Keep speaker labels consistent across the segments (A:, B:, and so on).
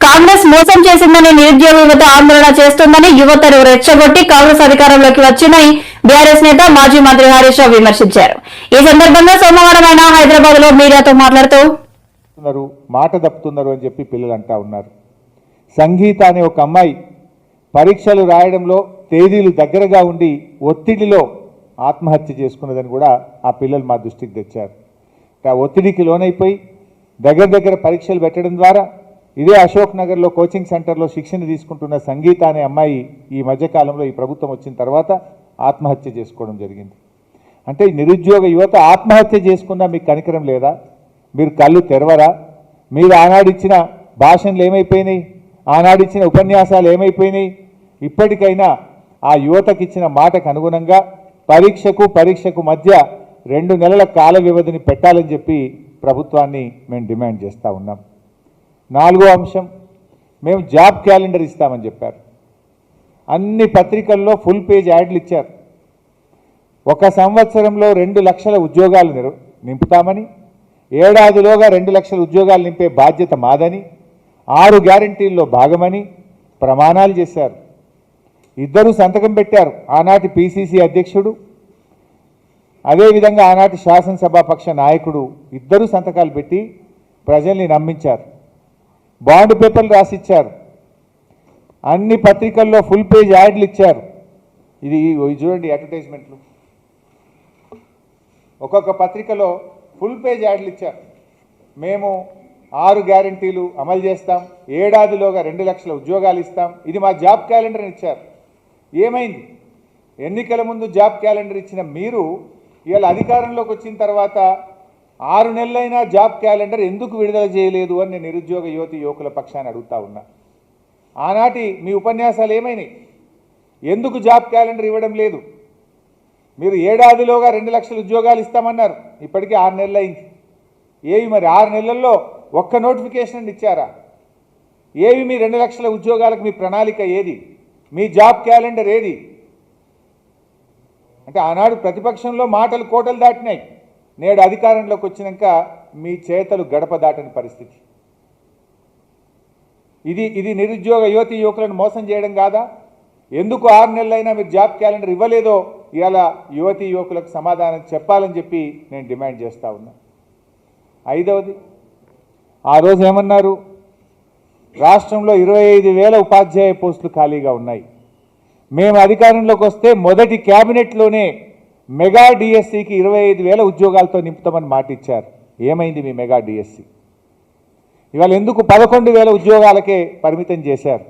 A: కాంగ్రెస్ మోసం చేసిందని నిరుద్యోగ యువత ఆందోళన చేస్తుందని యువతను రెచ్చగొట్టి కాంగ్రెస్ అధికారంలోకి వచ్చిందని బీఆర్ఎస్ నేత మాజీ మంత్రి హరీష్ రావు విమర్శించారు. ఈ సందర్భంగా సోమవారం ఆయన హైదరాబాద్లో మీడియాతో మాట్లాడుతూ
B: ఉన్నారు మాట తప్పుతున్నారు అని చెప్పి పిల్లలు అంటా ఉన్నారు. సంగీత అనే ఒక అమ్మాయి పరీక్షలు రాయడంలో తేదీలు దగ్గరగా ఉండి ఒత్తిడిలో ఆత్మహత్య చేసుకున్నదని కూడా ఆ పిల్లలు మా దృష్టికి తెచ్చారు. ఆ ఒత్తిడికి లోనైపోయి దగ్గర దగ్గర పరీక్షలు పెట్టడం ద్వారా ఇదే అశోక్ నగర్లో కోచింగ్ సెంటర్లో శిక్షణ తీసుకుంటున్న సంగీత అనే అమ్మాయి ఈ మధ్యకాలంలో ఈ ప్రభుత్వం వచ్చిన తర్వాత ఆత్మహత్య చేసుకోవడం జరిగింది. అంటే నిరుద్యోగ యువత ఆత్మహత్య చేసుకున్నా మీకు కనికరం లేదా? మీరు కళ్ళు తెరవరా? మీరు ఆనాడిచ్చిన భాషణలు ఏమైపోయినాయి? ఆనాడిచ్చిన ఉపన్యాసాలు ఏమైపోయినాయి? ఇప్పటికైనా ఆ యువతకి ఇచ్చిన మాటకు అనుగుణంగా పరీక్షకు పరీక్షకు మధ్య రెండు నెలల కాల వ్యవధిని పెట్టాలని చెప్పి ప్రభుత్వాన్ని మేము డిమాండ్ చేస్తూ ఉన్నాం. నాలుగో అంశం మేము జాబ్ క్యాలెండర్ ఇస్తామని చెప్పారు. అన్ని పత్రికల్లో ఫుల్ పేజ్ యాడ్లు ఇచ్చారు. ఒక సంవత్సరంలో రెండు లక్షల ఉద్యోగాలు నింపుతామని ఏడాదిలోగా రెండు లక్షల ఉద్యోగాలు నింపే బాధ్యత మాదని ఆరు గ్యారంటీల్లో భాగమని ప్రమాణాలు చేశారు. ఇద్దరూ సంతకం పెట్టారు. ఆనాటి పిసిసి అధ్యక్షుడు అదేవిధంగా ఆనాటి శాసనసభాపక్ష నాయకుడు ఇద్దరూ సంతకాలు పెట్టి ప్రజల్ని నమ్మించారు. బాండ్ పేపర్లు రాసిచ్చారు. అన్ని పత్రికల్లో ఫుల్ పేజ్ యాడ్లు ఇచ్చారు. ఇది చూడండి అడ్వర్టైజ్మెంట్లు. ఒక్కొక్క పత్రికలో ఫుల్ పేజ్ యాడ్లు ఇచ్చారు. మేము ఆరు గ్యారంటీలు అమలు చేస్తాం. ఏడాదిలోగా రెండు లక్షల ఉద్యోగాలు ఇస్తాం. ఇది మా జాబ్ క్యాలెండర్ ఇచ్చారు. ఏమైంది? ఎన్నికల ముందు జాబ్ క్యాలెండర్ ఇచ్చిన మీరు ఇవాళ అధికారంలోకి వచ్చిన తర్వాత ఆరు నెలలైనా జాబ్ క్యాలెండర్ ఎందుకు విడుదల చేయలేదు అని నేను నిరుద్యోగ యువతి యువకుల పక్షాన్ని అడుగుతా ఉన్నా. ఆనాటి మీ ఉపన్యాసాలు ఏమైనాయి? ఎందుకు జాబ్ క్యాలెండర్ ఇవ్వడం లేదు? మీరు ఏడాదిలోగా రెండు లక్షల ఉద్యోగాలు ఇస్తామన్నారు. ఇప్పటికీ ఆరు నెలలు అయింది ఏవి మరి? ఆరు నెలల్లో ఒక్క నోటిఫికేషన్ ఇచ్చారా? ఏవి మీ రెండు లక్షల ఉద్యోగాలకు మీ ప్రణాళిక ఏది? మీ జాబ్ క్యాలెండర్ ఏది? అంటే ఆనాడు ప్రతిపక్షంలో మాటలు కోటలు దాటినాయి. నేడు అధికారంలోకి వచ్చినాక మీ చేతలు గడప దాటని పరిస్థితి. ఇది ఇది నిరుద్యోగ యువతి యువకులను మోసం చేయడం కాదా? ఎందుకు ఆరు నెలలైనా మీరు జాబ్ క్యాలెండర్ ఇవ్వలేదో? ఇలా యువతి యువకులకు సమాధానం చెప్పాలని చెప్పి నేను డిమాండ్ చేస్తూ ఉన్నా. ఐదవది ఆ రోజు ఏమన్నారు? రాష్ట్రంలో ఇరవై ఐదు వేల ఉపాధ్యాయ పోస్టులు ఖాళీగా ఉన్నాయి. మేము అధికారంలోకి వస్తే మొదటి క్యాబినెట్లోనే మెగా డిఎస్సికి ఇరవై ఐదు వేల ఉద్యోగాలతో నింపుతామని మాట ఇచ్చారు ఏమైంది మీ మెగా డిఎస్సి? ఇవాళ ఎందుకు పదకొండు వేల ఉద్యోగాలకే పరిమితం చేశారు?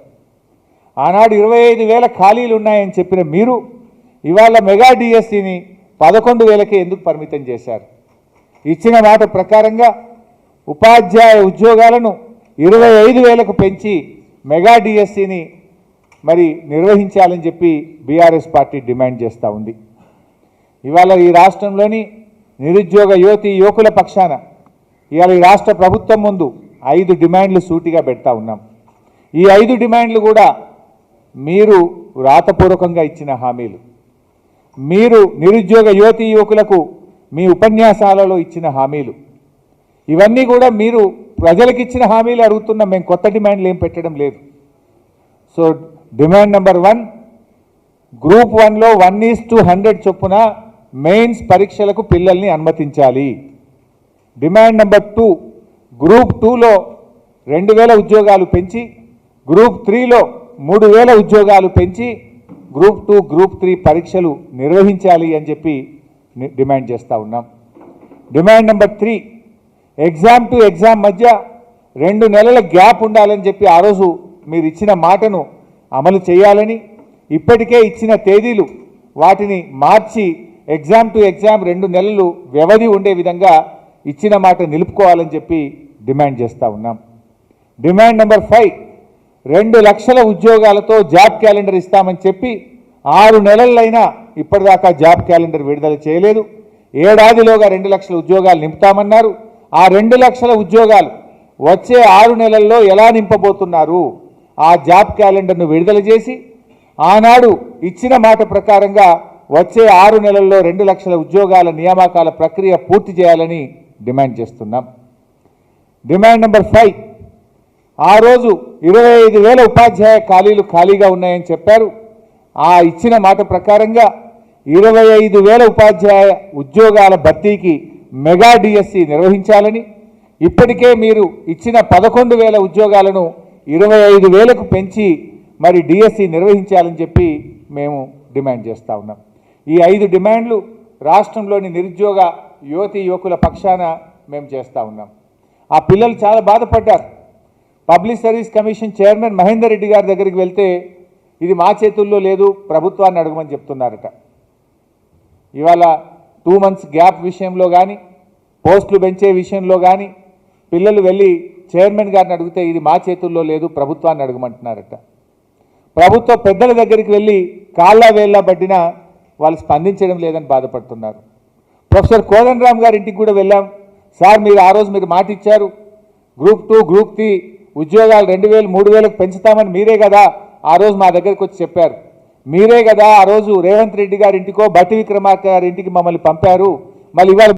B: ఆనాడు ఇరవై ఐదు వేల ఖాళీలు ఉన్నాయని చెప్పిన మీరు ఇవాళ మెగా డిఎస్సిని పదకొండు వేలకే ఎందుకు పరిమితం చేశారు? ఇచ్చిన మాట ప్రకారంగా ఉపాధ్యాయ ఉద్యోగాలను ఇరవై ఐదు వేలకు పెంచి మెగా డిఎస్సిని మరి నిర్వహించాలని చెప్పి బీఆర్ఎస్ పార్టీ డిమాండ్ చేస్తూ ఉంది. ఇవాళ ఈ రాష్ట్రంలోని నిరుద్యోగ యువతి యువకుల పక్షాన ఇవాళ ఈ రాష్ట్ర ప్రభుత్వం ముందు ఐదు డిమాండ్లు సూటిగా పెడతా ఉన్నాం. ఈ ఐదు డిమాండ్లు కూడా మీరు రాతపూర్వకంగా ఇచ్చిన హామీలు. మీరు నిరుద్యోగ యువతి యువకులకు మీ ఉపన్యాసాలలో ఇచ్చిన హామీలు. ఇవన్నీ కూడా మీరు ప్రజలకు ఇచ్చిన హామీలు అడుగుతున్నాం. మేము కొత్త డిమాండ్లు ఏం పెట్టడం లేదు. So demand number one group వన్లో వన్ ఈస్ టు హండ్రెడ్ చొప్పున మెయిన్స్ పరీక్షలకు పిల్లల్ని అనుమతించాలి. డిమాండ్ నెంబర్ టూ గ్రూప్ టూలో రెండు వేల ఉద్యోగాలు పెంచి గ్రూప్ త్రీలో మూడు వేల ఉద్యోగాలు పెంచి గ్రూప్ టూ గ్రూప్ త్రీ పరీక్షలు నిర్వహించాలి అని చెప్పి డిమాండ్ చేస్తూ ఉన్నాం. Demand number three exam to exam మధ్య రెండు నెలల గ్యాప్ ఉండాలని చెప్పి ఆ రోజు మీరు ఇచ్చిన మాటను అమలు చేయాలని ఇప్పటికే ఇచ్చిన తేదీలు వాటిని మార్చి ఎగ్జామ్ టు ఎగ్జామ్ రెండు నెలలు వ్యవధి ఉండే విధంగా ఇచ్చిన మాట నిలుపుకోవాలని చెప్పి డిమాండ్ చేస్తూ ఉన్నాం. డిమాండ్ నెంబర్ ఫైవ్ రెండు లక్షల ఉద్యోగాలతో జాబ్ క్యాలెండర్ ఇస్తామని చెప్పి ఆరు నెలలైనా ఇప్పటిదాకా జాబ్ క్యాలెండర్ విడుదల చేయలేదు. ఏడాదిలోగా రెండు లక్షల ఉద్యోగాలు నింపుతామన్నారు. ఆ రెండు లక్షల ఉద్యోగాలు వచ్చే ఆరు నెలల్లో ఎలా నింపబోతున్నారు? ఆ జాబ్ క్యాలెండర్ను విడుదల చేసి ఆనాడు ఇచ్చిన మాట ప్రకారంగా వచ్చే ఆరు నెలల్లో రెండు లక్షల ఉద్యోగాల నియామకాల ప్రక్రియ పూర్తి చేయాలని డిమాండ్ చేస్తున్నాం. Demand number five. ఆ రోజు ఇరవై ఐదు వేల ఉపాధ్యాయ ఖాళీలు ఖాళీగా ఉన్నాయని చెప్పారు. ఆ ఇచ్చిన మాట ప్రకారంగా ఇరవై ఐదు వేల ఉపాధ్యాయ ఉద్యోగాల భర్తీకి మెగా డిఎస్సి నిర్వహించాలని ఇప్పటికే మీరు ఇచ్చిన పదకొండు వేల ఉద్యోగాలను ఇరవై ఐదు వేలకు పెంచి మరి డిఎస్సి నిర్వహించాలని చెప్పి మేము డిమాండ్ చేస్తూ ఉన్నాం. ఈ ఐదు డిమాండ్లు రాష్ట్రంలోని నిరుద్యోగ యువతి యువకుల పక్షాన మేము చేస్తూ ఉన్నాం. ఆ పిల్లలు చాలా బాధపడ్డారు. Public service commission chairman Mahender Reddy గారి దగ్గరికి వెళ్తే ఇది మా చేతుల్లో లేదు ప్రభుత్వాన్ని అడగమని చెప్తున్నారట. ఇవాళ టూ మంత్స్ గ్యాప్ విషయంలో కానీ పోస్టులు పెంచే విషయంలో కానీ పిల్లలు వెళ్ళి చైర్మన్ గారిని అడిగితే ఇది మా చేతుల్లో లేదు ప్రభుత్వాన్ని అడగమంటున్నారట. ప్రభుత్వ పెద్దల దగ్గరికి వెళ్ళి కాళ్ళ వేళ్ళ పట్టిన వాళ్ళు స్పందించడం లేదని బాధపడుతున్నారు. ప్రొఫెసర్ కోదండరామ్ గారి ఇంటికి కూడా వెళ్ళాం. సార్ మీరు ఆ రోజు మీరు మాట ఇచ్చారు. గ్రూప్ టూ గ్రూప్ త్రీ ఉద్యోగాలు రెండు వేలు మూడు వేలకు పెంచుతామని మీరే కదా ఆ రోజు మా దగ్గరికి వచ్చి చెప్పారు. మీరే కదా ఆ రోజు రేవంత్ రెడ్డి గారి ఇంటికో బట్టి విక్రమార్క గారి ఇంటికి మమ్మల్ని పంపారు. మళ్ళీ ఇవాళ